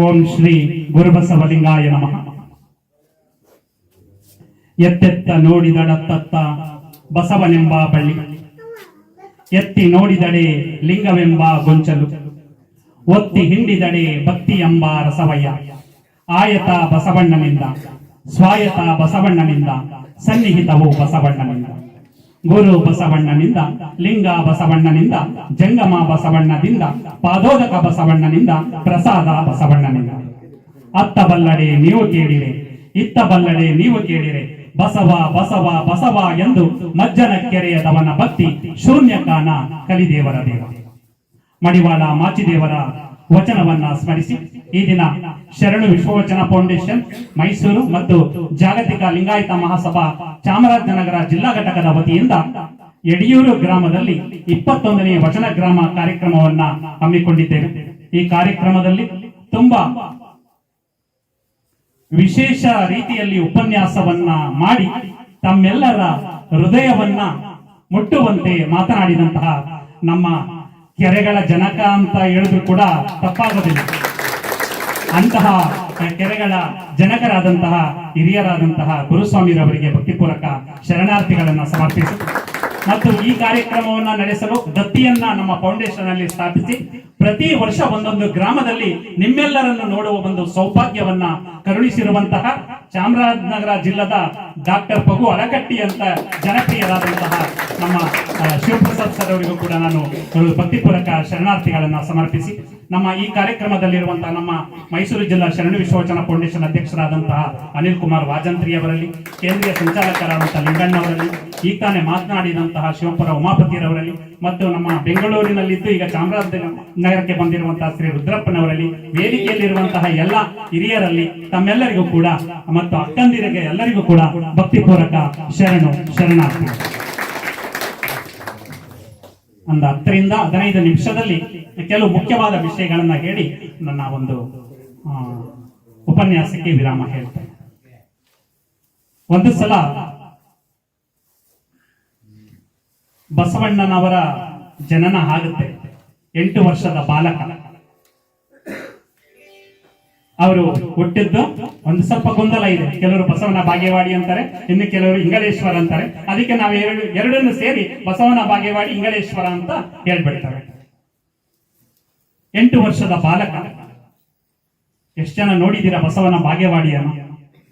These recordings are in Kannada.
ಓಂ ಶ್ರೀ ಗುರುಬಸವಲಿಂಗಾಯ ನಮಃ. ಎತ್ತೆತ್ತ ನೋಡಿದಡತ್ತತ್ತ ಬಸವನೆಂಬ ಬಳ್ಳಿ. ಎತ್ತಿ ನೋಡಿದಡೆ ಲಿಂಗವೆಂಬ ಗೊಂಚಲು. ಒತ್ತಿ ಹಿಂಡಿದಡೆ ಭಕ್ತಿ ಎಂಬ ರಸವಯ್ಯ. ಆಯತ ಬಸವಣ್ಣನಿಂದ, ಸ್ವಾಯತ ಬಸವಣ್ಣನಿಂದ, ಸನ್ನಿಹಿತವು ಬಸವಣ್ಣನಿಂದ. ಗುರು ಬಸವಣ್ಣನಿಂದ, ಲಿಂಗ ಬಸವಣ್ಣನಿಂದ, ಜಂಗಮ ಬಸವಣ್ಣದಿಂದ, ಪಾದೋದಕ ಬಸವಣ್ಣನಿಂದ, ಪ್ರಸಾದ ಬಸವಣ್ಣನಿಂದ. ಅತ್ತ ಬಲ್ಲಡೆ ನೀವು ಕೇಳಿರೆ, ಇತ್ತ ಬಲ್ಲಡೆ ನೀವು ಕೇಳಿರೆ, ಬಸವ ಬಸವ ಬಸವ ಎಂದು ಮಜ್ಜನ ಕೆರೆಯದವನ ಭಕ್ತಿ ಶೂನ್ಯಕಾನ ಕಲಿದೇವರ ದೇವ. ಮಡಿವಾಳ ಮಾಚಿದೇವರ ವಚನವನ್ನ ಸ್ಮರಿಸಿ. ಈ ದಿನ ಶರಣು ವಿಶ್ವವಚನ ಫೌಂಡೇಶನ್, ಮೈಸೂರು ಮತ್ತು ಜಾಗತಿಕ ಲಿಂಗಾಯತ ಮಹಾಸಭಾ ಚಾಮರಾಜನಗರ ಜಿಲ್ಲಾ ಘಟಕದ ವತಿಯಿಂದ ಯಡಿಯೂರು ಗ್ರಾಮದಲ್ಲಿ ಇಪ್ಪತ್ತೊಂದನೇ ವಚನ ಗ್ರಾಮ ಕಾರ್ಯಕ್ರಮವನ್ನ ಹಮ್ಮಿಕೊಂಡಿದ್ದೇವೆ. ಈ ಕಾರ್ಯಕ್ರಮದಲ್ಲಿ ತುಂಬಾ ವಿಶೇಷ ರೀತಿಯಲ್ಲಿ ಉಪನ್ಯಾಸವನ್ನ ಮಾಡಿ ತಮ್ಮೆಲ್ಲರ ಹೃದಯವನ್ನ ಮುಟ್ಟುವಂತೆ ಮಾತನಾಡಿದಂತಹ ನಮ್ಮ ಕೆರೆಗಳ ಜನಕ ಅಂತ ಹೇಳಿದ್ರು ಕೂಡ ತಪ್ಪಾಗೋದಿಲ್ಲ. ಅಂತಹ ಕೆರೆಗಳ ಜನಕರಾದಂತಹ ಹಿರಿಯರಾದಂತಹ ಗುರುಸ್ವಾಮಿರವರಿಗೆ ಭಕ್ತಿಪೂರ್ವಕ ಶರಣಾರ್ಥಿಗಳನ್ನ ಸಮರ್ಪಿಸಿ ಮತ್ತು ಈ ಕಾರ್ಯಕ್ರಮವನ್ನ ನಡೆಸಲು ದತ್ತಿಯನ್ನ ನಮ್ಮ ಫೌಂಡೇಶನ್ ಅಲ್ಲಿ ಸ್ಥಾಪಿಸಿ ಪ್ರತಿ ವರ್ಷ ಒಂದೊಂದು ಗ್ರಾಮದಲ್ಲಿ ನಿಮ್ಮೆಲ್ಲರನ್ನು ನೋಡುವ ಒಂದು ಸೌಭಾಗ್ಯವನ್ನ ಕರುಣಿಸಿರುವಂತಹ ಚಾಮರಾಜನಗರ ಜಿಲ್ಲದ ಡಾಕ್ಟರ್ ಪಗು ಅಳಕಟ್ಟಿ ಅಂತ ಜನಪ್ರಿಯರಾದಂತಹ ನಮ್ಮ ಶಿವಪ್ರಸಾದ್ ಸರ್ ಅವರಿಗೂ ಕೂಡ ನಾನು ಭಕ್ತಿಪೂರ್ವಕ ಶರಣಾರ್ಥಿಗಳನ್ನ ಸಮರ್ಪಿಸಿ ನಮ್ಮ ಈ ಕಾರ್ಯಕ್ರಮದಲ್ಲಿರುವಂತಹ ನಮ್ಮ ಮೈಸೂರು ಜಿಲ್ಲಾ ಶರಣ ವಿಶ್ವೋಚನ ಫೌಂಡೇಶನ್ ಅಧ್ಯಕ್ಷರಾದಂತಹ ಅನಿಲ್ ಕುಮಾರ್ ವಾಜಂತ್ರಿ ಅವರಲ್ಲಿ, ಕೇಂದ್ರೀಯ ಸಂಚಾಲಕರಾದಂತಹ ಲಿಂಗಣ್ಣವರಲ್ಲಿ ಈ ತಾನೇ ಮಾತನಾಡಿದಂತಹ ಶಿವಪುರ ಉಮಾಪತಿರವರಲ್ಲಿ ಮತ್ತು ನಮ್ಮ ಬೆಂಗಳೂರಿನಲ್ಲಿದ್ದು ಈಗ ಚಾಮರಾಜನಗರಕ್ಕೆ ಬಂದಿರುವಂತಹ ಶ್ರೀ ರುದ್ರಪ್ಪನವರಲ್ಲಿ, ವೇದಿಕೆಯಲ್ಲಿರುವಂತಹ ಎಲ್ಲ ಹಿರಿಯರಲ್ಲಿ, ತಮ್ಮೆಲ್ಲರಿಗೂ ಕೂಡ ಮತ್ತು ಅಕ್ಕಂದಿರಿಗೆ ಎಲ್ಲರಿಗೂ ಕೂಡ ಭಕ್ತಿಪೂರ್ವಕ ಶರಣು, ಶರಣಾರ್ಥಿ. ಒಂದು ಹತ್ತರಿಂದ ಹದಿನೈದು ನಿಮಿಷದಲ್ಲಿ ಕೆಲವು ಮುಖ್ಯವಾದ ವಿಷಯಗಳನ್ನ ಹೇಳಿ ನನ್ನ ಒಂದು ಉಪನ್ಯಾಸಕ್ಕೆ ವಿರಾಮ ಹೇಳ್ತೇನೆ. ಒಂದು ಸಲ ಬಸವಣ್ಣನವರ ಜನನ ಆಗುತ್ತೆ. ಎಂಟು ವರ್ಷದ ಬಾಲಕ. ಅವರು ಹುಟ್ಟಿದ್ದು ಒಂದು ಸ್ವಲ್ಪ ಗೊಂದಲ ಇದೆ. ಕೆಲವರು ಬಸವನ ಬಾಗೇವಾಡಿ ಅಂತಾರೆ, ಇನ್ನು ಕೆಲವರು ಇಂಗಳೇಶ್ವರ ಅಂತಾರೆ. ಅದಕ್ಕೆ ನಾವು ಎರಡು, ಎರಡನ್ನು ಸೇರಿ ಬಸವನ ಬಾಗೇವಾಡಿ, ಇಂಗಳೇಶ್ವರ ಅಂತ ಹೇಳ್ಬಿಡ್ತಾರೆ. ಎಂಟು ವರ್ಷದ ಬಾಲಕ. ಎಷ್ಟು ಜನ ನೋಡಿದ್ದೀರಾ ಬಸವನ ಬಾಗೇವಾಡಿಯನ್ನು?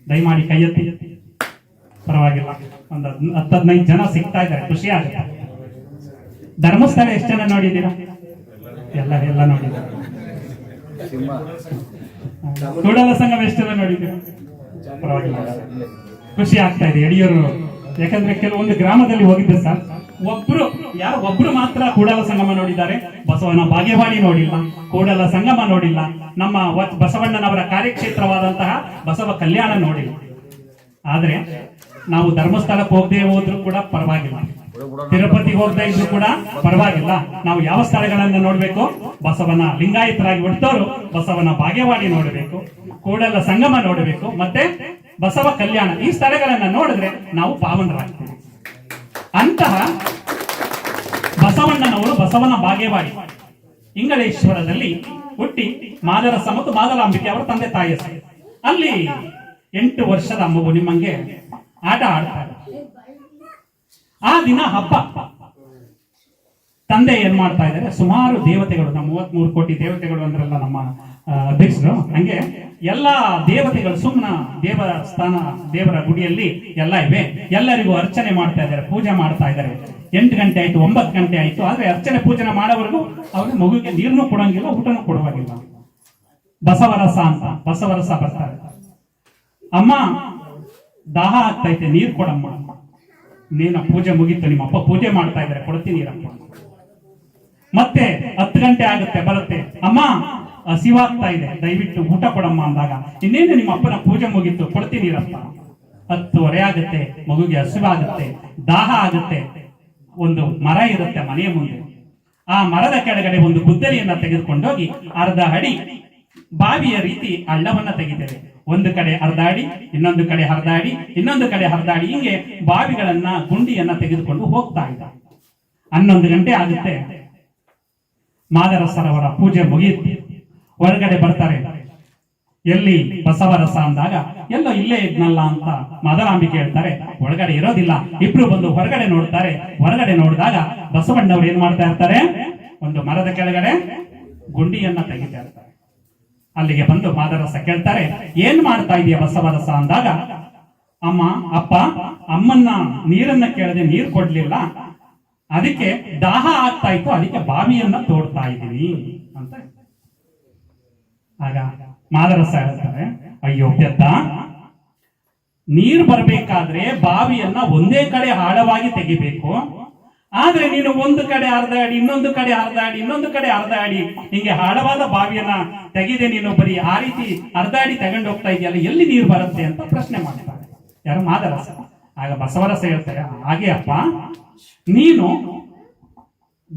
ದಯಮಾಡಿ ಕೈ ಎತ್ತಿ ಪರವಾಗಿಲ್ಲ. ಒಂದು ಹತ್ತು ಹದಿನೈದು ಜನ ಸಿಗ್ತಾ ಇದ್ದಾರೆ. ಖುಷಿ ಆಗುತ್ತೆ. ಧರ್ಮಸ್ಥಳ ಎಷ್ಟು ಜನ ನೋಡಿದ್ದೀರಾ? ಎಲ್ಲ ಎಲ್ಲ ನೋಡಿದ್ದಾರೆ. ಕೂಡಲ ಸಂಘ ಎಷ್ಟೆಲ್ಲ ನೋಡಿದ್ರು? ಖುಷಿ ಆಗ್ತಾ ಇದೆ ಯಡಿಯೂರು ಯಾಕಂದ್ರೆ ಕೆಲವೊಂದು ಗ್ರಾಮದಲ್ಲಿ ಹೋಗಿದ್ದೆ ಸರ್. ಒಬ್ರು, ಯಾರು ಒಬ್ರು ಮಾತ್ರ ಕೂಡಲ ಸಂಗಮ ನೋಡಿದ್ದಾರೆ. ಬಸವನ ಬಾಗೇವಾಡಿ ನೋಡಿಲ್ಲ, ಕೂಡಲ ಸಂಗಮ ನೋಡಿಲ್ಲ. ನಮ್ಮ ಬಸವಣ್ಣನವರ ಕಾರ್ಯಕ್ಷೇತ್ರವಾದಂತಹ ಬಸವ ಕಲ್ಯಾಣ ನೋಡಿಲ್ಲ. ಆದ್ರೆ ನಾವು ಧರ್ಮಸ್ಥಳಕ್ಕೆ ಹೋಗದೆ ಹೋದ್ರು ಕೂಡ ಪರವಾಗಿಲ್ಲ. ತಿರುಪತಿಗೆ ಹೋಗದೆ ಇದ್ರು ಕೂಡ ಪರವಾಗಿಲ್ಲ. ನಾವು ಯಾವ ಸ್ಥಳಗಳನ್ನ ನೋಡ್ಬೇಕು? ಬಸವನ ಲಿಂಗಾಯತರಾಗಿ ಹುಟ್ಟೋರು ಬಸವನ ಬಾಗೇವಾಡಿ ನೋಡಬೇಕು, ಕೂಡಲ ಸಂಗಮ ನೋಡಬೇಕು, ಮತ್ತೆ ಬಸವ ಕಲ್ಯಾಣ ಈ ಸ್ಥಳಗಳನ್ನ ನೋಡಿದ್ರೆ ನಾವು ಪಾವನರಾಗ್ತೀವಿ. ಅಂತಹ ಬಸವಣ್ಣನವರು ಬಸವನ ಬಾಗೇವಾಡಿ ಇಂಗಳೇಶ್ವರದಲ್ಲಿ ಹುಟ್ಟಿ ಮಾದರಸ ಮತ್ತು ಮಾದಲಾಂಬಿಕೆ ಅವರ ತಂದೆ ತಾಯಿ ಅಲ್ಲಿ ಎಂಟು ವರ್ಷದ ಮಗು ನಿಮ್ಮಂಗೆ ಆಟ ಆಡ್ತಾರೆ. ಆ ದಿನ ಹಬ್ಬ. ತಂದೆ ಏನ್ ಮಾಡ್ತಾ ಇದ್ದಾರೆ? ಸುಮಾರು ದೇವತೆಗಳು, ನಮ್ಮ ಮೂವತ್ಮೂರು ಕೋಟಿ ದೇವತೆಗಳು ಅಂದ್ರಲ್ಲ ನಮ್ಮ ಅಧ್ಯಕ್ಷರು. ಹಂಗೆ ಎಲ್ಲಾ ದೇವತೆಗಳು ಸುಮ್ಮನ ದೇವಸ್ಥಾನ ದೇವರ ಗುಡಿಯಲ್ಲಿ ಎಲ್ಲ ಇವೆ. ಎಲ್ಲರಿಗೂ ಅರ್ಚನೆ ಮಾಡ್ತಾ ಇದ್ದಾರೆ, ಪೂಜೆ ಮಾಡ್ತಾ ಇದ್ದಾರೆ. ಎಂಟು ಗಂಟೆ ಆಯ್ತು, ಒಂಬತ್ತು ಗಂಟೆ ಆಯ್ತು. ಆದ್ರೆ ಅರ್ಚನೆ ಪೂಜೆ ಮಾಡೋವರೆಗೂ ಅವ್ರಿಗೆ ಮಗುಗೆ ನೀರನ್ನು ಕೊಡಂಗಿಲ್ಲ, ಊಟನೂ ಕೊಡುವಾಗಿಲ್ಲ. ಬಸವರಸ ಅಂತ, ಬಸವರಸ ಬರ್ತಾರೆ. ಅಮ್ಮ, ದಾಹ ಆಗ್ತೈತೆ ನೀರ್ ಕೊಡಮ್ಮ. ನೀನ ಪೂಜೆ ಮುಗೀತು ನಿಮ್ಮ ಅಪ್ಪ ಪೂಜೆ ಮಾಡ್ತಾ ಇದ್ದಾರೆ, ಕೊಡ್ತೀನಿ ನೀರಪ್ಪ. ಮತ್ತೆ ಹತ್ತು ಗಂಟೆ ಆಗುತ್ತೆ, ಬರುತ್ತೆ. ಅಮ್ಮ ಹಸಿವಾಗ್ತಾ ಇದೆ. ದಯವಿಟ್ಟು ಊಟ ಕೊಡಮ್ಮ ಅಂದಾಗ. ಇನ್ನೇನು ನಿಮ್ಮ ಅಪ್ಪನ ಪೂಜೆ ಮುಗಿತು, ಕೊಡ್ತೀನಿರಪ್ಪ. ಹತ್ತುವರೆ ಆಗುತ್ತೆ, ಮಗುಗೆ ಹಸಿವಾಗುತ್ತೆ ದಾಹ ಆಗುತ್ತೆ. ಒಂದು ಮರ ಇರುತ್ತೆ ಮನೆಯ ಮುಂದೆ. ಆ ಮರದ ಕೆಳಗಡೆ ಒಂದು ಗುದ್ದಲಿಯನ್ನ ತೆಗೆದುಕೊಂಡೋಗಿ ಅರ್ಧ ಅಡಿ ಬಾವಿಯ ರೀತಿ ಹಳ್ಳವನ್ನ ತೆಗಿತೇವೆ ಒಂದು ಕಡೆ ಅರ್ಧ ಇನ್ನೊಂದು ಕಡೆ ಅರ್ಧ ಇನ್ನೊಂದು ಕಡೆ ಅರ್ಧ ಅಡಿ. ಹಿಂಗೆ ಬಾವಿಗಳನ್ನ, ಗುಂಡಿಯನ್ನ ತೆಗೆದುಕೊಂಡು ಹೋಗ್ತಾ ಇದ್ದ ಹನ್ನೊಂದು ಗಂಟೆ ಆಗುತ್ತೆ. ಮಾದರಸರವರ ಪೂಜೆ ಮುಗಿಯುತ್ತೆ ಹೊರಗಡೆ ಬರ್ತಾರೆ. ಎಲ್ಲಿ ಬಸವರಸ ಅಂದಾಗ, ಎಲ್ಲೋ ಇಲ್ಲೇ ಇದ್ನಲ್ಲ ಅಂತ ಮಾದರಾಂಬಿಕೆ ಹೇಳ್ತಾರೆ. ಒಳಗಡೆ ಇರೋದಿಲ್ಲ. ಇಬ್ರು ಬಂದು ಹೊರಗಡೆ ನೋಡ್ತಾರೆ. ಹೊರಗಡೆ ನೋಡಿದಾಗ ಬಸವಣ್ಣವ್ರು ಏನ್ ಮಾಡ್ತಾ ಇರ್ತಾರೆ? ಒಂದು ಮರದ ಕೆಳಗಡೆ ಗುಂಡಿಯನ್ನ ತೆಗಿತಾ ಇರ್ತಾರೆ. ಅಲ್ಲಿಗೆ ಬಂದು ಮಾದರಸ ಕೇಳ್ತಾರೆ, ಏನ್ ಮಾಡ್ತಾ ಇದೆಯಾ ಬಸವರಸ? ಅಂದಾಗ, ಅಮ್ಮ, ಅಪ್ಪ, ಅಮ್ಮನ್ನ ನೀರನ್ನ ಕೇಳದೆ ನೀರ್ ಕೊಡ್ಲಿಲ್ಲ. ಅದಕ್ಕೆ ದಾಹ ಆಗ್ತಾ ಇತ್ತು, ಅದಕ್ಕೆ ಬಾವಿಯನ್ನ ತೋಡ್ತಾ ಇದ್ದೀನಿ ಅಂತ ಆಗ ಮಾದರಸ ಹೇಳ್ತಾರೆ? ಅಯ್ಯೋ ಪೆದ್ದ ನೀರು ಬರಬೇಕಾದ್ರೆ ಬಾವಿಯನ್ನ ಒಂದೇ ಕಡೆ ಆಳವಾಗಿ ತೆಗಿಬೇಕು. ಆದ್ರೆ ನೀನು ಒಂದು ಕಡೆ ಅರ್ಧ ಅಡಿ ಇನ್ನೊಂದು ಕಡೆ ಅರ್ಧ ಅಡಿ ಇನ್ನೊಂದು ಕಡೆ ಅರ್ಧ ಅಡಿ ಹಿಂಗೆ ಆಳವಾದ ಬಾವಿಯನ್ನ ತೆಗಿದೆ ನೀನು ಬರೀ ಆ ರೀತಿ ಅರ್ಧ ಅಡಿ ತಗೊಂಡು ಹೋಗ್ತಾ ಇದೆಯಲ್ಲ, ಎಲ್ಲಿ ನೀರು ಬರುತ್ತೆ ಅಂತ ಪ್ರಶ್ನೆ ಮಾಡ್ತಾರೆ. ಯಾರು ಮಾದರಸ ಆಗ ಬಸವರಸ ಹೇಳ್ತಾರೆ ಹಾಗೆ ಅಪ್ಪ, ನೀನು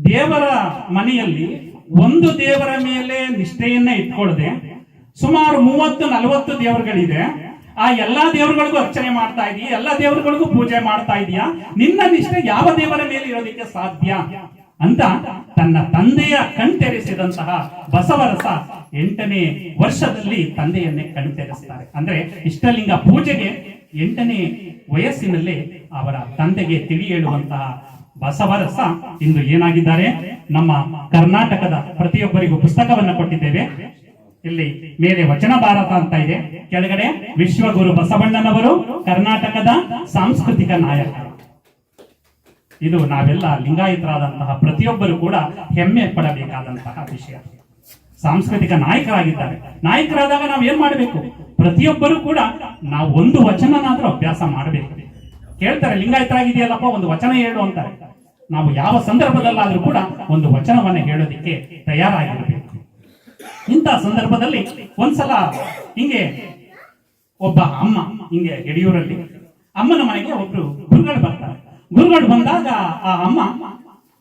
ದೇವರ ಮನೆಯಲ್ಲಿ ಒಂದು ದೇವರ ಮೇಲೆ ನಿಷ್ಠೆಯನ್ನ ಇಟ್ಕೊಳ್ಳದೆ ಸುಮಾರು ಮೂವತ್ತು, ನಲವತ್ತು ದೇವರುಗಳಿದೆ. ಆ ಎಲ್ಲಾ ದೇವರುಗಳಿಗೂ ಅರ್ಚನೆ ಮಾಡ್ತಾ ಇದೀಯ? ಎಲ್ಲಾ ದೇವರುಗಳಿಗೂ ಪೂಜೆ ಮಾಡ್ತಾ ಇದೀಯ? ನಿನ್ನ ನಿಷ್ಠೆ ಯಾವ ದೇವರ ಮೇಲೆ ಇರೋದಕ್ಕೆ ಸಾಧ್ಯ? ಅಂತ ತನ್ನ ತಂದೆಯ ಕಣ್ತೆರೆಸಿದಂತಹ ಬಸವರಸ ಎಂಟನೇ ವರ್ಷದಲ್ಲಿ ತಂದೆಯನ್ನೇ ಕಣ್ತೆರೆಸ್ತಾರೆ. ಅಂದ್ರೆ ಇಷ್ಟಲಿಂಗ ಪೂಜೆಗೆ ಎಂಟನೇ ವಯಸ್ಸಿನಲ್ಲಿ ಅವರ ತಂದೆಗೆ ತಿಳಿ ಹೇಳುವಂತಹ ಬಸವರಸ ಇಂದು ಏನಾಗಿದ್ದಾರೆ? ನಮ್ಮ ಕರ್ನಾಟಕದ ಪ್ರತಿಯೊಬ್ಬರಿಗೂ ಪುಸ್ತಕವನ್ನ ಕೊಟ್ಟಿದ್ದೇವೆ. ಇಲ್ಲಿ ಮೇಲೆ ವಚನ ಭಾರತ ಅಂತ ಇದೆ. ಕೆಳಗಡೆ ವಿಶ್ವಗುರು ಬಸವಣ್ಣನವರು, ಕರ್ನಾಟಕದ ಸಾಂಸ್ಕೃತಿಕ ನಾಯಕ. ಇದು ನಾವೆಲ್ಲ ಲಿಂಗಾಯತರಾದಂತಹ ಪ್ರತಿಯೊಬ್ಬರು ಕೂಡ ಹೆಮ್ಮೆ ಪಡಬೇಕಾದಂತಹ ವಿಷಯ. ಸಾಂಸ್ಕೃತಿಕ ನಾಯಕರಾಗಿದ್ದಾರೆ. ನಾಯಕರಾದಾಗ ನಾವು ಏನ್ ಮಾಡಬೇಕು? ಪ್ರತಿಯೊಬ್ಬರು ಕೂಡ ನಾವು ಒಂದು ವಚನನಾದ್ರೂ ಅಭ್ಯಾಸ ಮಾಡಬೇಕು. ಕೇಳ್ತಾರೆ ಲಿಂಗಾಯತರಾಗಿದೆಯಲ್ಲಪ್ಪ ಒಂದು ವಚನ ಹೇಳು ಅಂತಾರೆ. ನಾವು ಯಾವ ಸಂದರ್ಭದಲ್ಲಾದ್ರೂ ಕೂಡ ಒಂದು ವಚನವನ್ನ ಹೇಳೋದಿಕ್ಕೆ ತಯಾರಾಗಿರಬೇಕು. ಇಂಥ ಸಂದರ್ಭದಲ್ಲಿ ಒಂದ್ಸಲ ಹಿಂಗೆ ಒಬ್ಬ ಅಮ್ಮ, ಹಿಂಗೆ ಯಡಿಯೂರಲ್ಲಿ ಅಮ್ಮನ ಮನೆಗೆ ಒಬ್ರು ಗುರುಗಳು ಬರ್ತಾರೆ. ಗುರುಗಳು ಬಂದಾಗ ಆ ಅಮ್ಮ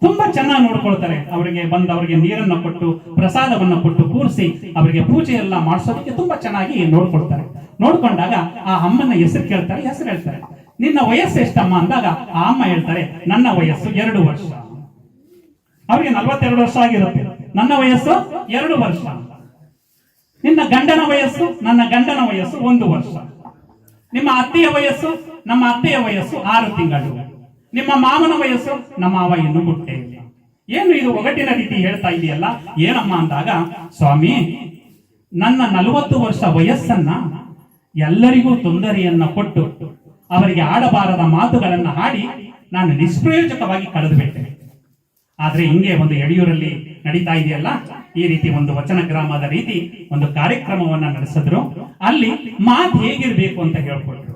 ತುಂಬಾ ಚೆನ್ನಾಗಿ ನೋಡ್ಕೊಳ್ತಾರೆ. ಅವರಿಗೆ ಬಂದು ಅವರಿಗೆ ನೀರನ್ನ ಕೊಟ್ಟು, ಪ್ರಸಾದವನ್ನ ಕೊಟ್ಟು ಕೂರಿಸಿ ಅವರಿಗೆ ಪೂಜೆ ಎಲ್ಲ ಮಾಡಿಸೋದಕ್ಕೆ ತುಂಬಾ ಚೆನ್ನಾಗಿ ನೋಡ್ಕೊಳ್ತಾರೆ. ನೋಡ್ಕೊಂಡಾಗ ಆ ಅಮ್ಮನ ಹೆಸರು ಕೇಳ್ತಾರೆ, ಹೆಸರು ಹೇಳ್ತಾರೆ. ನಿನ್ನ ವಯಸ್ಸು ಎಷ್ಟಮ್ಮ? ಅಂದಾಗ, ಆ ಅಮ್ಮ ಹೇಳ್ತಾರೆ, ನನ್ನ ವಯಸ್ಸು ಎರಡು ವರ್ಷ. ಅವ್ರಿಗೆ ನಲ್ವತ್ತೆರಡು ವರ್ಷ ಆಗಿರುತ್ತೆ. ನನ್ನ ವಯಸ್ಸು ಎರಡು ವರ್ಷ. ನಿನ್ನ ಗಂಡನ ವಯಸ್ಸು? ನನ್ನ ಗಂಡನ ವಯಸ್ಸು ಒಂದು ವರ್ಷ. ನಿಮ್ಮ ಅತ್ತೆಯ ವಯಸ್ಸು? ನಮ್ಮ ಅತ್ತೆಯ ವಯಸ್ಸು ಆರು ತಿಂಗಳು. ನಿಮ್ಮ ಮಾವನ ವಯಸ್ಸು, ನಮ್ಮ ಮಾವ ಇನ್ನು ಇಲ್ಲ. ಏನು ಇದು ಒಗಟಿನ ರೀತಿ ಹೇಳ್ತಾ ಇದೆಯಲ್ಲ? ಏನಮ್ಮ ಅಂದಾಗ, ಸ್ವಾಮಿ, ನನ್ನ ನಲವತ್ತು ವರ್ಷ ವಯಸ್ಸನ್ನ ಎಲ್ಲರಿಗೂ ತೊಂದರೆಯನ್ನ ಕೊಟ್ಟು ಅವರಿಗೆ ಆಡಬಾರದ ಮಾತುಗಳನ್ನ ಹಾಡಿ ನಾನು ನಿಷ್ಪ್ರಯೋಜಕವಾಗಿ ಕಳೆದು ಬಿಟ್ಟೆ ಆದ್ರೆ ಹಿಂಗೆ ಒಂದು ಯಡಿಯೂರಲ್ಲಿ ನಡೀತಾ ಇದೆಯಲ್ಲ? ಈ ರೀತಿ ಒಂದು ವಚನ ಗ್ರಾಮದ ರೀತಿ ಒಂದು ಕಾರ್ಯಕ್ರಮವನ್ನ ನಡೆಸಿದ್ರು. ಅಲ್ಲಿ ಮಾತು ಹೇಗಿರ್ಬೇಕು ಅಂತ ಹೇಳ್ಕೊಟ್ರು.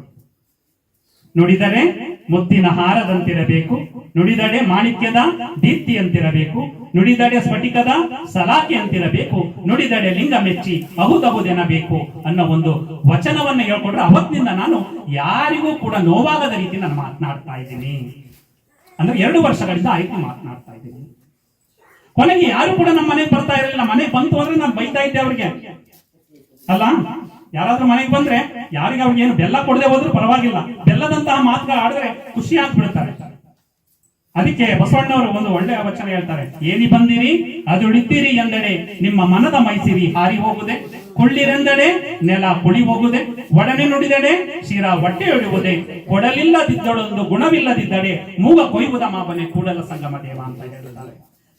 ನುಡಿದರೆ ಮುತ್ತಿನ ಹಾರದಂತಿರಬೇಕು, ನುಡಿದಡೆ ಮಾಣಿಕ್ಯದ ದೀಪ್ತಿಯಂತಿರಬೇಕು, ನುಡಿದಡೆ ಸ್ಫಟಿಕದ ಸಲಾಕೆ ಅಂತಿರಬೇಕು ನುಡಿದಡೆ ಲಿಂಗ ಮೆಚ್ಚಿ ಅಹುದಹುದೆನಬೇಕು ಅನ್ನೋ ಒಂದು ವಚನವನ್ನ ಹೇಳ್ಕೊಂಡ್ರೆ ಅವತ್ತಿನಿಂದ ನಾನು ಯಾರಿಗೂ ಕೂಡ ನೋವಾಗದ ರೀತಿ ನಾನು ಮಾತನಾಡ್ತಾ ಇದ್ದೀನಿ. ಅಂದ್ರೆ ಎರಡು ವರ್ಷಗಳಿಂದ ಆಯ್ತು ಮಾತನಾಡ್ತಾ ಇದ್ದೀನಿ. ಕೊನೆಗೆ ಯಾರು ಕೂಡ ನಮ್ಮ ಮನೆಗೆ ಬರ್ತಾ ಇರಲಿಲ್ಲ. ಮನೆಗೆ ಬಂತು ಅಂದ್ರೆ ನಾನು ಬೈತಾ ಇದ್ದೆ ಅವ್ರಿಗೆ. ಅಲ್ಲ? ಯಾರಾದ್ರೂ ಮನೆಗೆ ಬಂದ್ರೆ ಯಾರಿಗೆ ಅವ್ರಿಗೆ ಏನು ಬೆಲ್ಲ ಕೊಡದೆ ಹೋದ್ರೂ ಪರವಾಗಿಲ್ಲ. ಬೆಲ್ಲದಂತಹ ಮಾತುಗಳು ಆಡಿದ್ರೆ ಖುಷಿ ಆಗ್ಬಿಡ್ತಾರೆ ಅದಕ್ಕೆ ಬಸವಣ್ಣವರು ಒಂದು ಒಳ್ಳೆಯ ವಚನ ಹೇಳ್ತಾರೆ. ಏನಿ ಬಂದಿರಿ ಅದುಳಿತೀರಿ ಎಂದಡೆ ನಿಮ್ಮ ಮನದ ಮೈಸಿರಿ ಹಾರಿ ಹೋಗುದೆ. ಕೊಳ್ಳಿರೆಂದೆಡೆ ನೆಲ ಕುಳಿ ಹೋಗುದೆ. ಒಡನೆ ನುಡಿದಡೆ ಶಿರ ಹೊಟ್ಟೆ ಒಡೆಯುವುದೇ ಕೊಡಲಿಲ್ಲದಿದ್ದಳೊಂದು ಗುಣವಿಲ್ಲದಿದ್ದಡೆ ಮೂಗ ಕೊಯ್ಯುವುದ ಮಾಬನೆ ಕೂಡಲ ಸಂಗಮ ದೇವ ಅಂತ ಹೇಳಿದ್ದಾರೆ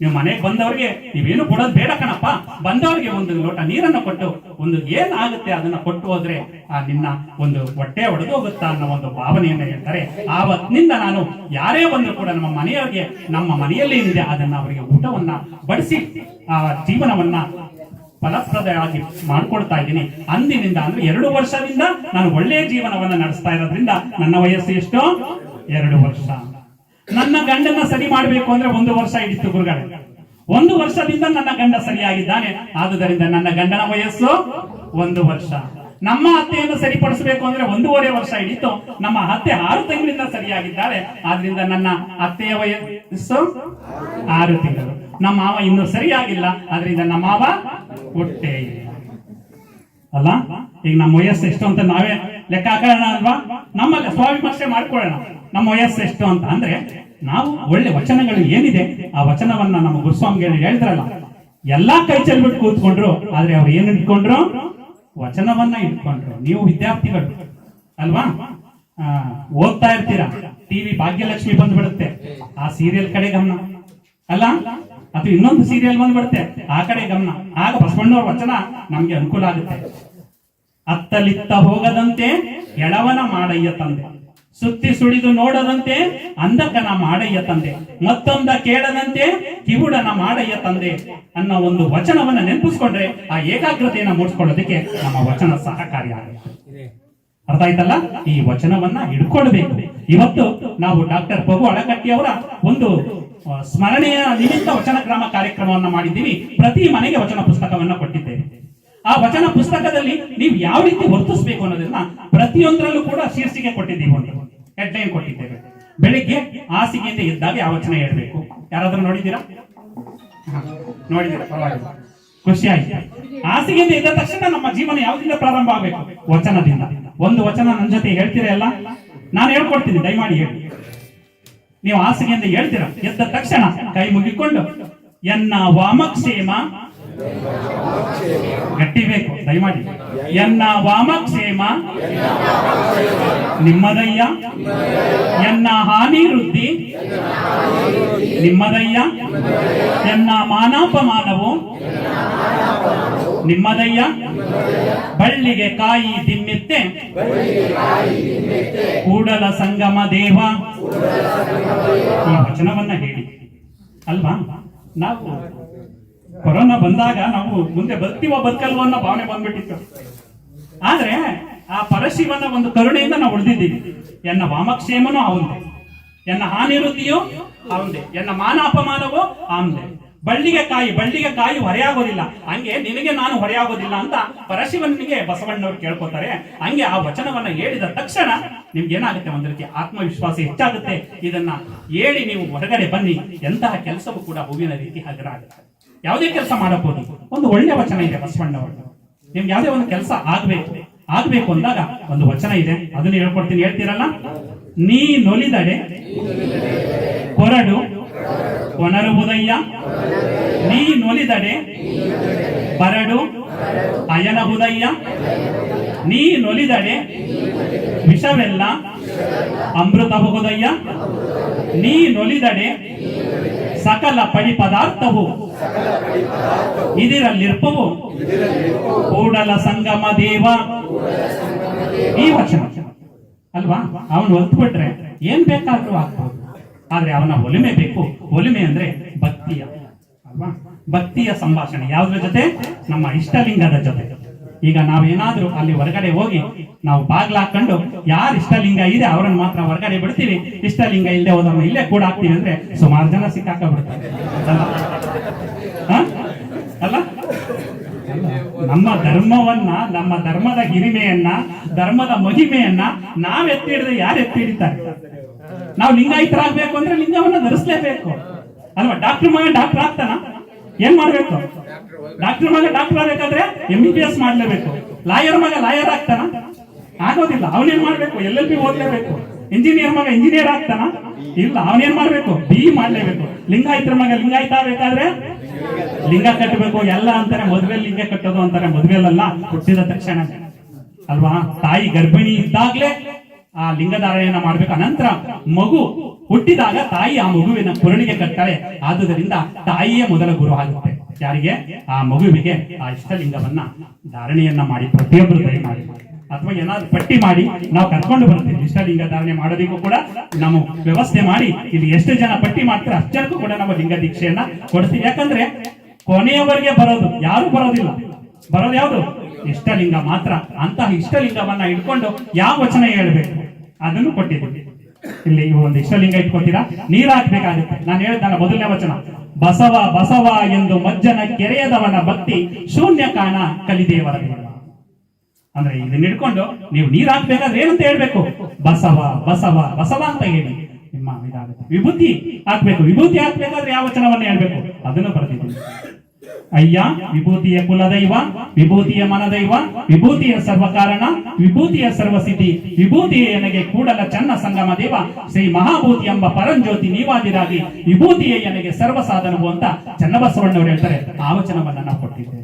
ನೀವು ಮನೆಗೆ ಬಂದವರಿಗೆ ನೀವೇನು ಕೊಡೋದು ಬೇಡ ಕಣಪ್ಪ. ಬಂದವರಿಗೆ ಒಂದು ಲೋಟ ನೀರನ್ನು ಕೊಟ್ಟು ಒಂದು ಏನಾಗುತ್ತೆ ಅದನ್ನ ಕೊಟ್ಟು ಹೋದ್ರೆ ಆ ನಿನ್ನ ಒಂದು ಹೊಟ್ಟೆ ಒಡೆದು ಹೋಗುತ್ತಾ ಅನ್ನೋ ಒಂದು ಭಾವನೆಯನ್ನ ಹೇಳ್ತಾರೆ. ಆವತ್ತಿನಿಂದ ನಾನು ಯಾರೇ ಬಂದರೂ ಕೂಡ ನಮ್ಮ ಮನೆಯವರಿಗೆ, ನಮ್ಮ ಮನೆಯಲ್ಲಿ ಇದೆ ಅದನ್ನ ಅವರಿಗೆ ಊಟವನ್ನ ಬಡಿಸಿ, ಆ ಜೀವನವನ್ನ ಫಲಪ್ರದವಾಗಿ ಮಾಡ್ಕೊಳ್ತಾ ಇದ್ದೀನಿ. ಅಂದಿನಿಂದ ಅಂದ್ರೆ ಎರಡು ವರ್ಷದಿಂದ ನಾನು ಒಳ್ಳೆಯ ಜೀವನವನ್ನ ನಡೆಸ್ತಾ ಇರೋದ್ರಿಂದ ನನ್ನ ವಯಸ್ಸು ಎಷ್ಟು? ಎರಡು ವರ್ಷ. ನನ್ನ ಗಂಡನ ಸರಿ ಮಾಡಬೇಕು ಅಂದ್ರೆ ಒಂದು ವರ್ಷ ಹಿಡಿತು ಗುರುಗಳೇ. ಒಂದು ವರ್ಷದಿಂದ ನನ್ನ ಗಂಡ ಸರಿಯಾಗಿದ್ದಾನೆ. ಆದುದರಿಂದ ನನ್ನ ಗಂಡನ ವಯಸ್ಸು ಒಂದು ವರ್ಷ. ನಮ್ಮ ಅತ್ತೆಯನ್ನು ಸರಿಪಡಿಸಬೇಕು ಅಂದ್ರೆ ಒಂದೂವರೆ ವರ್ಷ ಹಿಡಿತು ನಮ್ಮ ಅತ್ತೆ ಆರು ತಿಂಗಳಿಂದ ಸರಿಯಾಗಿದ್ದಾಳೆ ಆದ್ರಿಂದ ನನ್ನ ಅತ್ತೆಯ ವಯಸ್ಸು ಆರು ತಿಂಗಳು. ನಮ್ಮ ಮಾವ ಇನ್ನೂ ಸರಿಯಾಗಿಲ್ಲ. ಆದ್ರಿಂದ ನಮ್ಮ ಮಾವ ಹುಟ್ಟೇ ಅಲ್ಲ? ಈಗ ನಮ್ಮ ವಯಸ್ಸು ಎಷ್ಟು ಅಂತ ನಾವೇ ಲೆಕ್ಕ ಹಾಕೋಣ ಅಲ್ವಾ? ನಮ್ಮಲ್ಲಿ ಸ್ವಾಭಿಮರ್ಶೆ ಮಾಡ್ಕೊಳ್ಳೋಣ. ನಮ್ಮ ವಯಸ್ಸು ಎಷ್ಟು ಅಂತ ಅಂದ್ರೆ, ನಾವು ಒಳ್ಳೆ ವಚನಗಳು ಏನಿದೆ, ಆ ವಚನವನ್ನ ನಮ್ಮ ಗುರುಸ್ವಾಮಿಗಳು ಹೇಳಿದ್ರಲ್ಲ ಎಲ್ಲಾ ಕೈ ಚೆಲ್ಬಿಟ್ಟು ಕೂತ್ಕೊಂಡ್ರು, ಆದ್ರೆ ಅವ್ರು ಏನ್ ಇಟ್ಕೊಂಡ್ರು ವಚನವನ್ನ ಇಟ್ಕೊಂಡ್ರು ನೀವು ವಿದ್ಯಾರ್ಥಿಗಳು, ಅಲ್ವಾ? ಓದ್ತಾ ಇರ್ತೀರಾ? ಟಿವಿ ಭಾಗ್ಯಲಕ್ಷ್ಮಿ ಬಂದ್ಬಿಡುತ್ತೆ, ಆ ಸೀರಿಯಲ್ ಕಡೆ ಗಮನ. ಅಲ್ಲ? ಅಥವಾ ಇನ್ನೊಂದು ಸೀರಿಯಲ್ ಬಂದ್ಬಿಡುತ್ತೆ, ಆ ಕಡೆ ಗಮನ. ಆಗ ಬಸವಣ್ಣವ್ರ ವಚನ ನಮ್ಗೆ ಅನುಕೂಲ ಆಗುತ್ತೆ. ಅತ್ತಲಿತ್ತ ಹೋಗದಂತೆ ಎಳವನ ಮಾಡಯ್ಯ ತಂದೆ. ಸುತ್ತಿ ಸುಳಿದು ನೋಡದಂತೆ ಅಂಧಕನ ಮಾಡಯ್ಯ ತಂದೆ ಮತ್ತೊಂದ ಕೇಳದಂತೆ ಕಿವುಡನ ಮಾಡಯ್ಯ ತಂದೆ ಅನ್ನೋ ಒಂದು ವಚನವನ್ನ ನೆನಪಿಸ್ಕೊಂಡ್ರೆ ಆ ಏಕಾಗ್ರತೆಯನ್ನ ಮೂಡಿಸ್ಕೊಳ್ಳೋದಕ್ಕೆ ನಮ್ಮ ವಚನ ಸಹಕಾರಿಯಾಗುತ್ತೆ. ಅರ್ಥ ಆಯ್ತಲ್ಲ? ಈ ವಚನವನ್ನ ಹಿಡ್ಕೊಳ್ಬೇಕು. ಇವತ್ತು ನಾವು ಡಾಕ್ಟರ್ ಪ್ರಭು ಅಳಕಟ್ಟಿ ಅವರ ಒಂದು ಸ್ಮರಣೆಯ ನಿಮಿತ್ತ ವಚನ ಗ್ರಾಮ ಕಾರ್ಯಕ್ರಮವನ್ನ ಮಾಡಿದ್ದೀವಿ. ಪ್ರತಿ ಮನೆಗೆ ವಚನ ಪುಸ್ತಕವನ್ನ ಕೊಟ್ಟಿದ್ದೇವೆ. ಆ ವಚನ ಪುಸ್ತಕದಲ್ಲಿ ನೀವು ಯಾವ ರೀತಿ ವರ್ತಿಸಬೇಕು ಅನ್ನೋದನ್ನ ಪ್ರತಿಯೊಂದರಲ್ಲೂ ಕೂಡ ಶೀರ್ಷಿಕೆ ಕೊಟ್ಟಿದ್ದೀವಿ ಒಂದು ಹೆಡ್ಲೈನ್ ಕೊಟ್ಟಿದ್ದೇವೆ. ಬೆಳಿಗ್ಗೆ ಹಾಸಿಗೆಯಿಂದ ಎದ್ದಾಗ ಯಾವ ವಚನ ಹೇಳ್ಬೇಕು. ಯಾರಾದ್ರೂ ನೋಡಿದ್ದೀರಾ? ನೋಡಿದ್ದೀರಾ? ಪರವಾಗಿಲ್ಲ. ಖುಷಿ ಆಯ್ತು. ಹಾಸಿಗೆಯಿಂದ ಎದ್ದ ತಕ್ಷಣ ನಮ್ಮ ಜೀವನ ಯಾವ್ದಿಂದ ಪ್ರಾರಂಭ ಆಗಬೇಕು? ವಚನದಿಂದ. ಒಂದು ವಚನ ನನ್ನ ಜೊತೆ ಹೇಳ್ತೀರಾ ಎಲ್ಲ? ನಾನು ಹೇಳ್ಕೊಡ್ತೀನಿ, ದಯಮಾಡಿ ಹೇಳಿ. ನೀವು ಹಾಸಿಗೆಯಿಂದ ಹೇಳ್ತೀರಾ? ಎದ್ದ ತಕ್ಷಣ ಕೈ ಮುಗಿಕೊಂಡು, ಎನ್ನ ವಾಮಕ್ಷೇಮ ಗಟ್ಟಿ ಬೇಕು ದಯಮಾಡಿ. ಎನ್ನ ವಾಮಕ್ಷೇಮ, ನಿಮ್ಮದಯ್ಯ. ಎನ್ನ ಹಾನಿ ವೃದ್ಧಿ ನಿಮ್ಮದಯ್ಯ. ಎನ್ನ ಮಾನಾಪಮಾನವು, ನಿಮ್ಮದಯ್ಯ. ಬಳ್ಳಿಗೆ ಕಾಯಿ ದಿಮ್ಮೆತ್ತೆ ಕೂಡಲ ಸಂಗಮ ದೇವ. ಈ ವಚನವನ್ನ ಹೇಳಿ. ಅಲ್ವಾ? ನಾವು ಕೊರೋನಾ ಬಂದಾಗ ನಾವು ಮುಂದೆ ಬದುಕ್ತೀವೋ ಬದುಕಲ್ವೋ ಅನ್ನೋ ಭಾವನೆ ಬಂದ್ಬಿಟ್ಟಿತ್ತು. ಆದ್ರೆ ಆ ಪರಶಿವನ ಒಂದು ಕರುಣೆಯಿಂದ ನಾವು ಉಳಿದಿದ್ದೀವಿ. ಎನ್ನ ವಾಮಕ್ಷೇಮನು ಅವಂದೆ. ಎನ್ನ ಹಾನಿರುದ್ಧಿಯೋ ಅವಂದೆ. ಎನ್ನ ಮಾನ ಅಪಮಾನವೋ ಅವಂದೆ. ಬಳ್ಳಿಗೆ ಕಾಯಿ ಬಳ್ಳಿಗೆ ಕಾಯಿ ಹೊರೆಯಾಗೋದಿಲ್ಲ. ಹಂಗೆ ನಿನಗೆ ನಾನು ಹೊರೆಯಾಗೋದಿಲ್ಲ ಅಂತ ಪರಶಿವನಿಗೆ ಬಸವಣ್ಣವ್ರು ಕೇಳ್ಕೊತಾರೆ. ಹಂಗೆ ಆ ವಚನವನ್ನ ಹೇಳಿದ ತಕ್ಷಣ ನಿಮ್ಗೆ ಏನಾಗುತ್ತೆ ಒಂದ್ ರೀತಿ ಆತ್ಮವಿಶ್ವಾಸ ಹೆಚ್ಚಾಗುತ್ತೆ. ಇದನ್ನ ಹೇಳಿ ನೀವು ಹೊರಗಡೆ ಬನ್ನಿ. ಎಂತಹ ಕೆಲಸವೂ ಕೂಡ ಹೂವಿನ ರೀತಿ ಹಗರ ಆಗುತ್ತೆ ಯಾವುದೇ ಕೆಲಸ ಮಾಡಬಹುದು. ಒಂದು ಒಳ್ಳೆಯ ವಚನ ಇದೆ ಬಸವಣ್ಣವರು. ನಿಮ್ಗೆ ಯಾವುದೇ ಒಂದು ಕೆಲಸ ಆಗ್ಬೇಕು ಆಗ್ಬೇಕು ಅಂದಾಗ ಒಂದು ವಚನ ಇದೆ. ಅದನ್ನ ಹೇಳ್ಕೊಡ್ತೀನಿ. ಹೇಳ್ತೀರಲ್ಲ? ನೀ ನೊಲಿದಡೆ ಕೊರಡು ಕೊನರುವುದಯ್ಯ ನೀ ನೊಲಿದಡೆ ಬರಡು ಅಯನಹುದಯ್ಯ ನೀ ನೊಲಿದಡೆ ವಿಷವೆಲ್ಲ ಅಮೃತಬಹುದಯ್ಯ ನೀ ನೊಲಿದಡೆ ಸಕಲ ಪಡಿ ಪದಾರ್ಥವು ಇದಿರಲ್ಲಿರ್ಪವು ಕೂಡಲ ಸಂಗಮ ದೇವ. ಈ ವಚನ. ಅಲ್ವಾ? ಅವನು ಒತ್ಬಿಟ್ರೆ ಏನ್ ಬೇಕಾದ್ರೂ ಆಗ್ಬೋದು. ಆದ್ರೆ ಅವನ ಒಲಿಮೆ ಬೇಕು. ಒಲಿಮೆ ಅಂದ್ರೆ ಭಕ್ತಿಯ. ಅಲ್ವಾ? ಭಕ್ತಿಯ ಸಂಭಾಷಣೆ. ಯಾವ್ದ್ರ ಜೊತೆ? ನಮ್ಮ ಇಷ್ಟಲಿಂಗದ ಜೊತೆ. ಈಗ ನಾವೇನಾದ್ರೂ ಅಲ್ಲಿ ಹೊರಗಡೆ ಹೋಗಿ ನಾವು ಬಾಗ್ಲ ಹಾಕೊಂಡು ಯಾರು ಇಷ್ಟಲಿಂಗ ಇದೆ ಅವರನ್ನು ಮಾತ್ರ ಹೊರಗಡೆ ಬಿಡ್ತೀವಿ. ಇಷ್ಟಲಿಂಗ ಇಲ್ಲದೆ ಹೋದವ್ರನ್ನ ಇಲ್ಲೇ ಕೂಡ ಹಾಕ್ತೀವಿ ಅಂದ್ರೆ ಸುಮಾರು ಜನ ಸಿಕ್ಕಾಕ ಬಿಡ್ತಾರೆ ನಮ್ಮ ಧರ್ಮವನ್ನ, ನಮ್ಮ ಧರ್ಮದ ಹಿರಿಮೆಯನ್ನ, ಧರ್ಮದ ಮಹಿಮೆಯನ್ನ ನಾವ್ ಎತ್ತಿ ಹಿಡಿದ್ರೆ ಯಾರು ಎತ್ತಿ ಹಿಡಿತಾರೆ ನಾವು ಲಿಂಗಾಯತರಾಗ್ಬೇಕು ಅಂದ್ರೆ ಲಿಂಗವನ್ನ ಧರಿಸ್ಲೇಬೇಕು. ಅಲ್ವಾ? ಡಾಕ್ಟರ್ ಮಗ ಡಾಕ್ಟರ್ ಆಗ್ತಾನ? ಏನ್ ಮಾಡ್ಬೇಕು? ಡಾಕ್ಟರ್ ಮಗ ಡಾಕ್ಟರ್ ಆಗ್ಬೇಕಾದ್ರೆ ಎಂ ಬಿ ಬಿ ಎಸ್ ಮಾಡ್ಲೇಬೇಕು. ಲಾಯರ್ ಮಗ ಲಾಯರ್ ಆಗ್ತಾನ? ಆಗೋದಿಲ್ಲ. ಅವನೇನ್ ಮಾಡ್ಬೇಕು? ಎಲ್ ಎಲ್ ಬಿ ಓದ್ಲೇಬೇಕು. ಇಂಜಿನಿಯರ್ ಮಗ ಇಂಜಿನಿಯರ್ ಆಗ್ತಾನ? ಇಲ್ಲ, ಅವನೇನ್ ಮಾಡ್ಬೇಕು? ಬಿ ಮಾಡ್ಲೇಬೇಕು. ಲಿಂಗಾಯತರ ಮಗ ಲಿಂಗಾಯತ ಬೇಕಾದ್ರೆ ಲಿಂಗ ಕಟ್ಟಬೇಕು. ಎಲ್ಲ ಅಂತಾರೆ ಮದುವೆ ಲಿಂಗ ಕಟ್ಟೋದು ಅಂತಾರೆ ಮದುವೆಲ್ಲ ಹುಟ್ಟಿದ ತಕ್ಷಣ ಅಲ್ವಾ? ತಾಯಿ ಗರ್ಭಿಣಿ ಇದ್ದಾಗ್ಲೇ ಆ ಲಿಂಗಧಾರಣೆಯನ್ನ ಮಾಡ್ಬೇಕು. ಅನಂತರ ಮಗು ಹುಟ್ಟಿದಾಗ ತಾಯಿ ಆ ಮಗುವಿನ ಪುರಣಿಗೆ ಕಟ್ತಾಳೆ. ಆದುದರಿಂದ ತಾಯಿಯೇ ಮೊದಲ ಗುರು ಆಗುತ್ತೆ. ಯಾರಿಗೆ? ಆ ಮಗುವಿಗೆ ಆ ಇಷ್ಟಲಿಂಗವನ್ನ ಧಾರಣೆಯನ್ನ ಮಾಡಿ, ಪ್ರತಿಯೊಬ್ಬರು ದಯ ಮಾಡಿ. ಅಥವಾ ಏನಾದ್ರು ಪಟ್ಟಿ ಮಾಡಿ, ನಾವು ಕರ್ಕೊಂಡು ಬರ್ತೀವಿ ಇಷ್ಟಲಿಂಗ ಧಾರಣೆ ಮಾಡೋದಿಗೂ ಕೂಡ ನಾವು ವ್ಯವಸ್ಥೆ ಮಾಡಿ, ಇಲ್ಲಿ ಎಷ್ಟು ಜನ ಪಟ್ಟಿ ಮಾಡ್ತಾರೆ, ಅಷ್ಟಕ್ಕೂ ಕೂಡ ನಾವು ಲಿಂಗ ದೀಕ್ಷೆಯನ್ನ ಕೊಡ್ತೀವಿ. ಯಾಕಂದ್ರೆ ಕೊನೆಯವರಿಗೆ ಬರೋದು, ಯಾರು ಬರೋದಿಲ್ಲ. ಬರೋದು ಯಾವುದು? ಇಷ್ಟಲಿಂಗ ಮಾತ್ರ. ಅಂತಹ ಇಷ್ಟಲಿಂಗವನ್ನ ಇಟ್ಕೊಂಡು ಯಾವ ವಚನ ಹೇಳ್ಬೇಕು? ಅದನ್ನು ಕೊಟ್ಟಿದ್ದೀವಿ. ಇಲ್ಲಿ ಒಂದು ಇಷ್ಟಲಿಂಗ ಇಟ್ಕೊತೀರಾ? ನೀರ್ ಹಾಕ್ಬೇಕಾಗುತ್ತೆ ನಾನು ಹೇಳ್ದಲ್ಲ ಮೊದಲನೇ ವಚನ. ಬಸವ ಬಸವ ಎಂದು ಮಜ್ಜನ ಕೆರೆಯದವನ ಭಕ್ತಿ ಶೂನ್ಯ ಕಾಣ ಕಲಿದೇವರ ದೇವ ಅಂದ್ರೆ ಇದನ್ನ ಹಿಡ್ಕೊಂಡು ನೀವು ನೀರ್ ಹಾಕ್ಬೇಕಾದ್ರೆ ಏನಂತ ಹೇಳ್ಬೇಕು? ಬಸವ ಬಸವ ಬಸವ ಅಂತ ಹೇಳಿ ನಿಮ್ಮ ಇದಾಗುತ್ತೆ. ವಿಭೂತಿ ಹಾಕ್ಬೇಕು. ವಿಭೂತಿ ಹಾಕ್ಬೇಕಾದ್ರೆ ಯಾವ ವಚನವನ್ನ ಹೇಳ್ಬೇಕು? ಅದನ್ನು ಬರ್ತಿದ್ದೀನಿ ಅಯ್ಯ, ವಿಭೂತಿಯ ಕುಲದೈವ, ವಿಭೂತಿಯ ಮನದೈವ, ವಿಭೂತಿಯ ಸರ್ವಕಾರಣ, ವಿಭೂತಿಯ ಸರ್ವಸಿದ್ಧಿ, ವಿಭೂತಿಯ ಎನಗೆ ಕೂಡಲ ಚನ್ನ ಸಂಗಮ ದೇವ, ಶ್ರೀ ಮಹಾಭೂತಿ ಎಂಬ ಪರಂಜ್ಯೋತಿ ನೀವಾದಿರಾಗಿ ವಿಭೂತಿಯ ಎನಗೆ ಸರ್ವ ಸಾಧನವು ಅಂತ ಚನ್ನಬಸವಣ್ಣವರು ಹೇಳ್ತಾರೆ. ಆ ವಚನವನ್ನ ನಾವು ಕೊಟ್ಟಿದ್ದೇವೆ.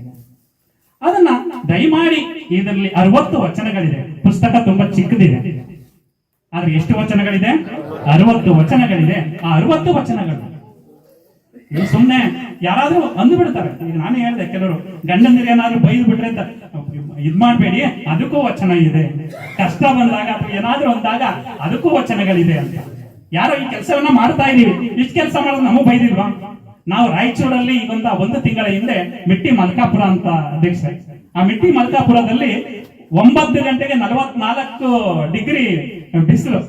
ಅದನ್ನ ದಯಮಾಡಿ ಇದರಲ್ಲಿ ಅರವತ್ತು ವಚನಗಳಿದೆ. ಪುಸ್ತಕ ತುಂಬಾ ಚಿಕ್ಕದಿದೆ. ಆದ್ರೆ ಎಷ್ಟು ವಚನಗಳಿದೆ? ಅರವತ್ತು ವಚನಗಳಿದೆ. ಆ ಅರವತ್ತು ವಚನಗಳು ಸುಮ್ನೆ ಯಾರಾದ್ರೂ ಅಂದು ಬಿಡ್ತಾರೆ ಈಗ ನಾನೇ ಹೇಳ್ದೆ, ಕೆಲವರು ಗಂಡಂದಿರು ಏನಾದ್ರೂ ಬೈದು ಬಿಟ್ರೆ ಅಂತ ಇದ್ ಮಾಡಬೇಡಿ, ಅದಕ್ಕೂ ವಚನ ಇದೆ. ಕಷ್ಟ ಬಂದಾಗ ಅಥವಾ ಏನಾದ್ರೂ ಅಂದಾಗ ಅದಕ್ಕೂ ವಚನಗಳಿದೆ ಅಂತ. ಯಾರೋ ಈ ಕೆಲಸವನ್ನ ಮಾಡ್ತಾ ಇದೀವಿ ಇಷ್ಟು ಕೆಲಸ ಮಾಡೋದು ನಮಗೂ ಬೈದಿಲ್ವಾ? ನಾವು ರಾಯಚೂರಲ್ಲಿ ಈಗೊಂದ ಒಂದು ತಿಂಗಳ ಹಿಂದೆ ಮಿಟ್ಟಿ ಮಲ್ಕಾಪುರ ಅಂತ ಅಧ್ಯಕ್ಷ ಆ ಮಿಟ್ಟಿ ಮಲ್ಕಾಪುರದಲ್ಲಿ ಒಂಬತ್ತು ಗಂಟೆಗೆ ನಲವತ್ನಾಲ್ಕು ಡಿಗ್ರಿ ಬಿಸಿಲು.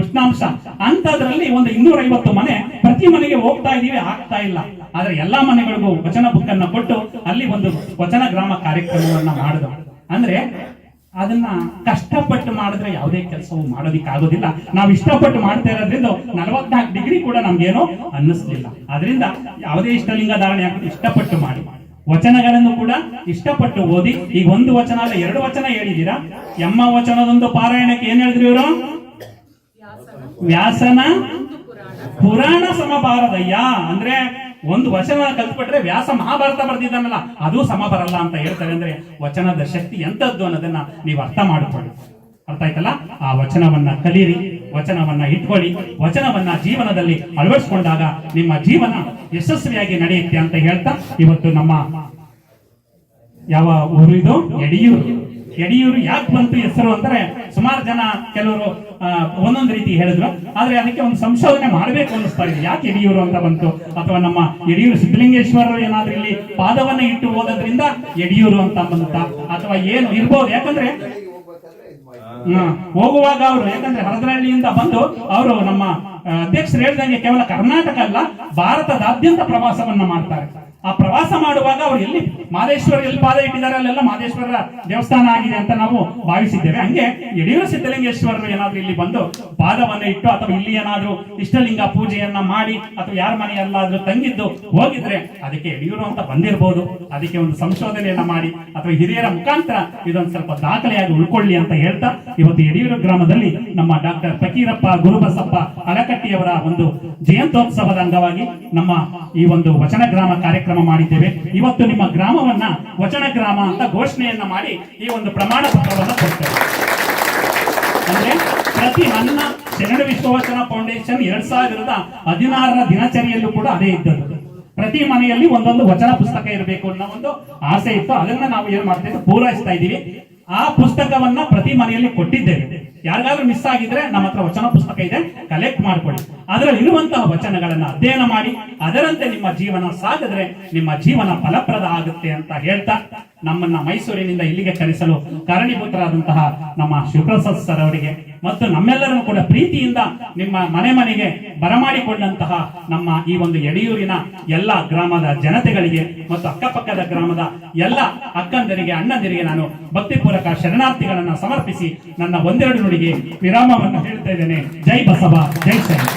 ಉಷ್ಣಾಂಶ. ಅಂತದ್ರಲ್ಲಿ ಒಂದು ಇನ್ನೂರ ಐವತ್ತು ಮನೆ ಪ್ರತಿ ಮನೆಗೆ ಹೋಗ್ತಾ ಇದೀವಿ ಆಗ್ತಾ ಇಲ್ಲ. ಆದ್ರೆ ಎಲ್ಲಾ ಮನೆಗಳಿಗೂ ವಚನ ಬುಕ್ ಅನ್ನ ಕೊಟ್ಟು ಅಲ್ಲಿ ಒಂದು ವಚನ ಗ್ರಾಮ ಕಾರ್ಯಕ್ರಮವನ್ನ ಮಾಡಿದ ಅಂದ್ರೆ ಅದನ್ನ ಕಷ್ಟಪಟ್ಟು ಮಾಡಿದ್ರೆ ಯಾವುದೇ ಕೆಲಸವೂ ಮಾಡೋದಿಕ್ ಆಗೋದಿಲ್ಲ ನಾವು ಇಷ್ಟಪಟ್ಟು ಮಾಡ್ತಾ ಇರೋದ್ರಿಂದ ನಲವತ್ನಾಲ್ಕು ಡಿಗ್ರಿ ಕೂಡ ನಮ್ಗೇನೋ ಅನ್ನಿಸ್ಲಿಲ್ಲ. ಅದರಿಂದ ಯಾವುದೇ ಇಷ್ಟಲಿಂಗ ಧಾರಣೆ ಆಗುತ್ತೆ ಇಷ್ಟಪಟ್ಟು ಮಾಡಿ. ವಚನಗಳನ್ನು ಕೂಡ ಇಷ್ಟಪಟ್ಟು ಓದಿ, ಈಗ ಒಂದು ವಚನ ಅಲ್ಲ, ಎರಡು ವಚನ ಹೇಳಿದೀರಾ ಎಮ್ಮ ವಚನದೊಂದು ಪಾರಾಯಣಕ್ಕೆ ಏನ್ ಹೇಳಿದ್ರಿ ಇವರು? ವ್ಯಾಸನ ಪುರಾಣ ಸಮಭಾರದಯ್ಯ. ಅಂದ್ರೆ ಒಂದು ವಚನ ಕಲ್ತ್ಬಿಟ್ರೆ ವ್ಯಾಸ ಮಹಾಭಾರತ ಬರ್ದಿದ್ದಾನಲ್ಲ, ಅದು ಸಮ ಬರಲ್ಲ ಅಂತ ಹೇಳ್ತಾರೆ. ಅಂದ್ರೆ ವಚನದ ಶಕ್ತಿ ಎಂತದ್ದು ಅನ್ನೋದನ್ನ ನೀವು ಅರ್ಥ ಮಾಡಿಕೊಳ್ಳಿ. ಅರ್ಥ ಆಯ್ತಲ್ಲ? ಆ ವಚನವನ್ನ ಕಲೀರಿ, ವಚನವನ್ನ ಇಟ್ಕೊಳ್ಳಿ, ವಚನವನ್ನ ಜೀವನದಲ್ಲಿ ಅಳವಡಿಸಿಕೊಂಡಾಗ ನಿಮ್ಮ ಜೀವನ ಯಶಸ್ವಿಯಾಗಿ ನಡೆಯುತ್ತೆ ಅಂತ ಹೇಳ್ತಾ, ಇವತ್ತು ನಮ್ಮ ಯಾವ ಊರು ಇದು? ಯಡಿಯೂರು. ಯಡಿಯೂರು ಯಾಕೆ ಬಂತು ಹೆಸರು ಅಂದ್ರೆ ಸುಮಾರು ಜನ ಕೆಲವರು ಒಂದೊಂದು ರೀತಿ ಹೇಳಿದ್ರು. ಆದ್ರೆ ಅದಕ್ಕೆ ಒಂದು ಸಂಶೋಧನೆ ಮಾಡಬೇಕು ಅನ್ನಿಸ್ತಾ ಇದೆ. ಯಾಕೆ ಯಡಿಯೂರು ಅಂತ ಬಂತು? ಅಥವಾ ನಮ್ಮ ಯಡಿಯೂರು ಸಿದ್ಧಲಿಂಗೇಶ್ವರರು ಏನಾದ್ರೂ ಇಲ್ಲಿ ಪಾದವನ್ನ ಇಟ್ಟು ಓದೋದ್ರಿಂದ ಯಡಿಯೂರು ಅಂತ ಬಂತ? ಅಥವಾ ಏನು ಇರ್ಬೋದು? ಯಾಕಂದ್ರೆ. ಹೋಗುವಾಗ ಅವರು, ಯಾಕಂದ್ರೆ ಹರದರಹಳ್ಳಿಯಿಂದ ಬಂದು ಅವರು ನಮ್ಮ ಅಧ್ಯಕ್ಷರು ಹೇಳ್ದಂಗೆ ಕೇವಲ ಕರ್ನಾಟಕ ಅಲ್ಲ, ಭಾರತದಾದ್ಯಂತ ಪ್ರವಾಸವನ್ನ ಮಾಡ್ತಾರೆ. ಆ ಪ್ರವಾಸ ಮಾಡುವಾಗ ಅವರು ಎಲ್ಲಿ ಮಾದೇಶ್ವರ ಎಲ್ಲಿ ಪಾದ ಇಟ್ಟಿದ್ದಾರೆ, ಅಲ್ಲೆಲ್ಲ ಮಾದೇಶ್ವರ ದೇವಸ್ಥಾನ ಆಗಿದೆ ಅಂತ ನಾವು ಭಾವಿಸಿದ್ದೇವೆ. ಹಂಗೆ ಯಡಿಯೂರು ಸಿದ್ಧಲಿಂಗೇಶ್ವರರು ಏನಾದ್ರೂ ಇಲ್ಲಿ ಬಂದು ಪಾದವನ್ನ ಇಟ್ಟು ಅಥವಾ ಇಲ್ಲಿ ಏನಾದ್ರೂ ಇಷ್ಟಲಿಂಗ ಪೂಜೆಯನ್ನ ಮಾಡಿ ಅಥವಾ ಯಾರ ಮನೆಯಲ್ಲಾದ್ರೂ ತಂಗಿದ್ದು ಹೋಗಿದ್ರೆ ಅದಕ್ಕೆ ಯಡಿಯೂರು ಅಂತ ಬಂದಿರಬಹುದು ಅದಕ್ಕೆ ಒಂದು ಸಂಶೋಧನೆಯನ್ನ ಮಾಡಿ ಅಥವಾ ಹಿರಿಯರ ಮುಖಾಂತರ ಇದೊಂದು ಸ್ವಲ್ಪ ದಾಖಲೆಯಾಗಿ ಉಳ್ಕೊಳ್ಳಿ ಅಂತ ಹೇಳ್ತಾ ಇವತ್ತು ಯಡಿಯೂರು ಗ್ರಾಮದಲ್ಲಿ ನಮ್ಮ ಡಾಕ್ಟರ್ ಫಕೀರಪ್ಪ ಗುರುಬಸಪ್ಪ ಅಲಕಟ್ಟಿಯವರ ಒಂದು ಜಯಂತೋತ್ಸವದ ಅಂಗವಾಗಿ ನಮ್ಮ ಈ ಒಂದು ವಚನ ಗ್ರಾಮ ಕಾರ್ಯಕ್ರಮ ಮಾಡಿದ್ದೇವೆ. ಇವತ್ತು ನಿಮ್ಮ ಗ್ರಾಮವನ್ನ ವಚನ ಗ್ರಾಮ ಅಂತ ಘೋಷಣೆಯನ್ನ ಮಾಡಿ ಈ ಒಂದು ಪ್ರಮಾಣ ಪತ್ರವನ್ನು ಕೊಡ್ತೇವೆ. ಅಂದ್ರೆ ಪ್ರತಿ ನನ್ನ ಶರಣ ವಿಶ್ವವಚನ ಫೌಂಡೇಶನ್ ಎರಡ್ ಸಾವಿರದ ಹದಿನಾರರ ದಿನಚರಿಯಲ್ಲೂ ಕೂಡ ಅದೇ ಇದ್ದದ್ದು. ಪ್ರತಿ ಮನೆಯಲ್ಲಿ ಒಂದೊಂದು ವಚನ ಪುಸ್ತಕ ಇರಬೇಕು ಅನ್ನೋ ಒಂದು ಆಸೆ ಇತ್ತು. ಅದನ್ನ ನಾವು ಏನ್ ಮಾಡ್ತೇವೆ ಪೂರೈಸ್ತಾ ಇದ್ದೀವಿ. ಆ ಪುಸ್ತಕವನ್ನ ಪ್ರತಿ ಮನೆಯಲ್ಲಿ ಕೊಟ್ಟಿದ್ದೇವೆ. ಯಾರಿಗಾದ್ರೂ ಮಿಸ್ ಆಗಿದ್ರೆ ನಮ್ಮ ಹತ್ರ ವಚನ ಪುಸ್ತಕ ಇದೆ ಕಲೆಕ್ಟ್ ಮಾಡ್ಕೊಳ್ಳಿ. ಅದರಲ್ಲಿ ಇರುವಂತಹ ವಚನಗಳನ್ನ ಅಧ್ಯಯನ ಮಾಡಿ, ಅದರಂತೆ ನಿಮ್ಮ ಜೀವನ ಸಾಗಿದ್ರೆ ನಿಮ್ಮ ಜೀವನ ಫಲಪ್ರದ ಆಗುತ್ತೆ ಅಂತ ಹೇಳ್ತಾ ನಮ್ಮನ್ನ ಮೈಸೂರಿನಿಂದ ಇಲ್ಲಿಗೆ ಕರೆಸಲು ಕಾರಣೀಭೂತರಾದಂತಹ ನಮ್ಮ ಶಿವಪ್ರಸಾದ್ ಸರ್ ಅವರಿಗೆ ಮತ್ತು ನಮ್ಮೆಲ್ಲರನ್ನು ಕೂಡ ಪ್ರೀತಿಯಿಂದ ನಿಮ್ಮ ಮನೆ ಮನೆಗೆ ಬರಮಾಡಿಕೊಂಡಂತಹ ನಮ್ಮ ಈ ಒಂದು ಯಡಿಯೂರಿನ ಎಲ್ಲ ಗ್ರಾಮದ ಜನತೆಗಳಿಗೆ ಮತ್ತು ಅಕ್ಕಪಕ್ಕದ ಗ್ರಾಮದ ಎಲ್ಲ ಅಕ್ಕಂದರಿಗೆ, ಅಣ್ಣಂದಿರಿಗೆ ನಾನು ಭಕ್ತಿಪೂರ್ವಕ ಶರಣಾರ್ಥಿಗಳನ್ನ ಸಮರ್ಪಿಸಿ ನನ್ನ ಒಂದೆರಡು ನುಡಿಗೆ ವಿರಾಮವನ್ನು ಹೇಳ್ತಾ ಇದ್ದೇನೆ. ಜೈ ಬಸವ ಜೈ ಶರಣ